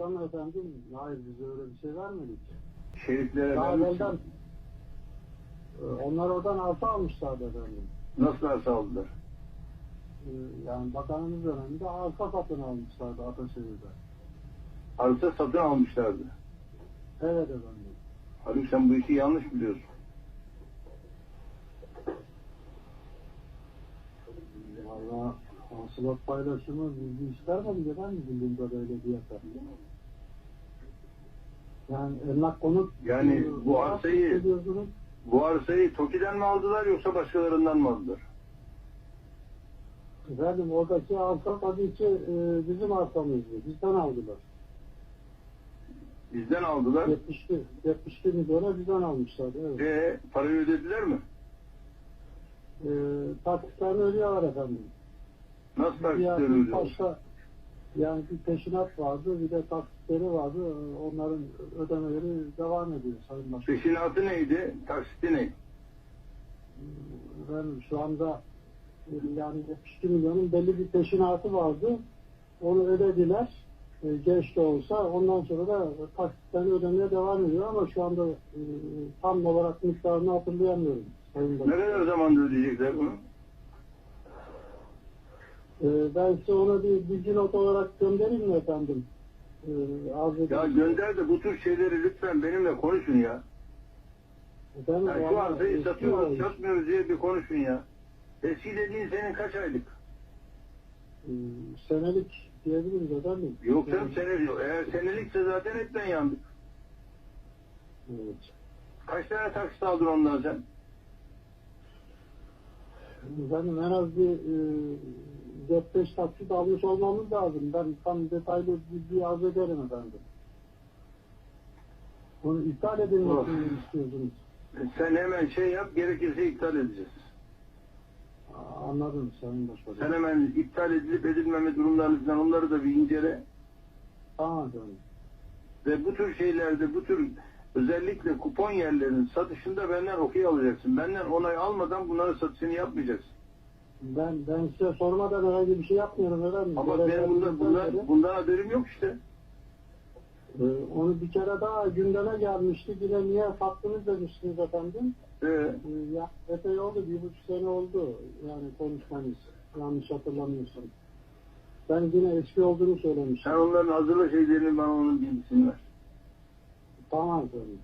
Ama efendim, hayır biz öyle bir şey vermedik. Şeriflere Daha evvelden e, onlar oradan arsa almışlardı efendim. Nasıl arsa aldılar? E, Yani bakanımız döneminde arsa satın almışlardı Ataşehir'de. Arsa satın almışlardı. Evet efendim. Haluk sen bu işi yanlış biliyorsun. Valla hasılat paylaşımı bilgi istermedik efendim bildiğim kadarıyla diye efendim. Yani emlak konut Yani bu arsayı-? Bu arsayı TOKİ'den mi aldılar yoksa başkalarından mı aldılar? Efendim oradaki arsa tabii ki e, bizim arsamızdı. Bizden aldılar. Bizden aldılar. 72, 72 milyona bizden almışlardı. Evet. E parayı ödediler mi? E, taksitlerini ödüyorlar efendim. Nasıl taksitleri yani ödüyorlar? başta yani bir peşinat vardı, bir de taksitleri vardı. Onların ödemeleri devam ediyor Sayın Başkan. Peşinatı neydi? Taksiti ne? Ben şu anda yani 72 milyonun belli bir peşinatı vardı. Onu ödediler. E, geç de olsa ondan sonra da taksitlerini ödemeye devam ediyor ama şu anda e, tam olarak miktarını hatırlayamıyorum. Sayın Ne Başkan. kadar zamanda ödeyecekler bunu? E, ben size onu bir bilgi not olarak göndereyim mi efendim? E, arz Ya edeyim. gönder de bu tür şeyleri lütfen benimle konuşun ya. Efendim, Yani şu valla arsayı eski satıyoruz, olmuş. satmıyoruz diye bir konuşun ya. Eski dediğin senin kaç aylık? E, senelik diyebiliriz efendim. Yok canım senelik. Eğer senelikse zaten hepten yandık. Evet. Kaç tane taksit aldın ondan sen? Efendim en az bir e, 4-5 taksit almış olmamız lazım. Ben tam detaylı bilgi arz ederim efendim. Bunu iptal edilmesini mi istiyorsunuz? Sen hemen şey yap, gerekirse iptal edeceğiz. Aa, Anladım Sayın Başbakan. Sen hemen iptal edilip edilmeme durumlarını falan onları da bir incele. Efendim. Ve bu tür şeylerde, bu tür özellikle kupon yerlerinin satışında benden okey alacaksın. Benden onay almadan bunların satışını yapmayacaksın. Ben, ben size sormadan herhangi bir şey yapmıyorum efendim. Ama Görev benim bundan, bundan, bundan haberim yok işte. e, onu bir kere daha gündeme gelmişti. Yine niye sattınız demiştiniz efendim. Ee, E, ya, epey oldu. Bir buçuk sene oldu. Yani konuşmanız. Yanlış hatırlamıyorsam. Ben yine eski olduğunu söylemiştim. sen onların hazırla şeylerini bana onun bilgisini ver. Tamam efendim.